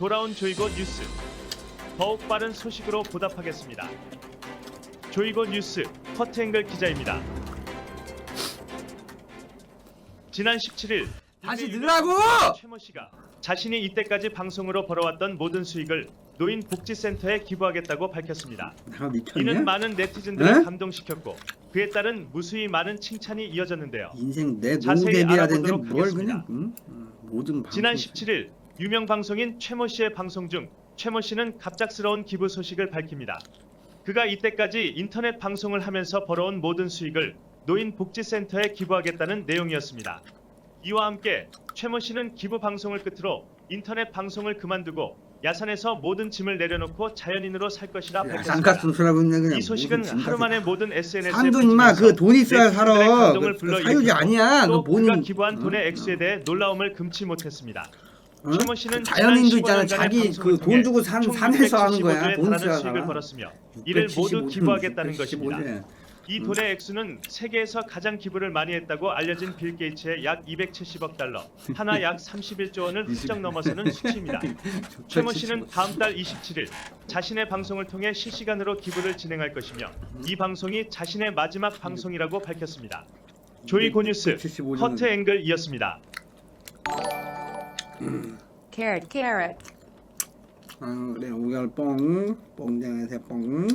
돌아온 조이고 뉴스 더욱 빠른 소식으로 보답하겠습니다. 조이고 뉴스 커트앵글 기자입니다. 지난 17일 다시! 유명 최모 씨가 자신이 이때까지 방송으로 벌어왔던 모든 수익을 노인 복지센터에 기부하겠다고 밝혔습니다. 미쳤냐? 이는 많은 네티즌들을 에? 감동시켰고 그에 따른 무수히 많은 칭찬이 이어졌는데요. 인생 내 자세히 노후 대비해야 되는데 알아보도록 뭘 하겠습니다. 그냥 응? 응, 모든 방송 지난 17일 유명 방송인 최모 씨의 방송 중 최모 씨는 갑작스러운 기부 소식을 밝힙니다. 그가 이때까지 인터넷 방송을 하면서 벌어온 모든 수익을 노인 복지센터에 기부하겠다는 내용이었습니다. 이와 함께 최모 씨는 기부 방송을 끝으로 인터넷 방송을 그만두고 야산에서 모든 짐을 내려놓고 자연인으로 살 것이라 밝혔습니다. 이 소식은 하루 만에 모든 SNS에 산도 임마 그돈 있어야 살아 그, 사유지 아니야 그또 그가 본인 기부한 응? 돈의 액수에 대해 놀라움을 금치 못했습니다. 응? 최모 씨는 자연인도 지난 있잖아 15년간의 자기 그 돈 주고 산총 산에서 하는 거야 675조에 돈 수익을 벌었으며 이를 모두 675 기부하겠다는 675 것입니다. 네. 이 돈의 액수는 세계에서 가장 기부를 많이 했다고 알려진 빌 게이츠의 약 270억 달러, 하나 약 31조 원을 훌쩍 넘어서는 수치입니다. 최모 씨는 다음 달 27일 자신의 방송을 통해 실시간으로 기부를 진행할 것이며 이 방송이 자신의 마지막 방송이라고 밝혔습니다. 조이 고뉴스 75 조는- 커트 앵글이었습니다. Carrot, carrot. 아, 그래 오열 뽕 뽕장에서 뽕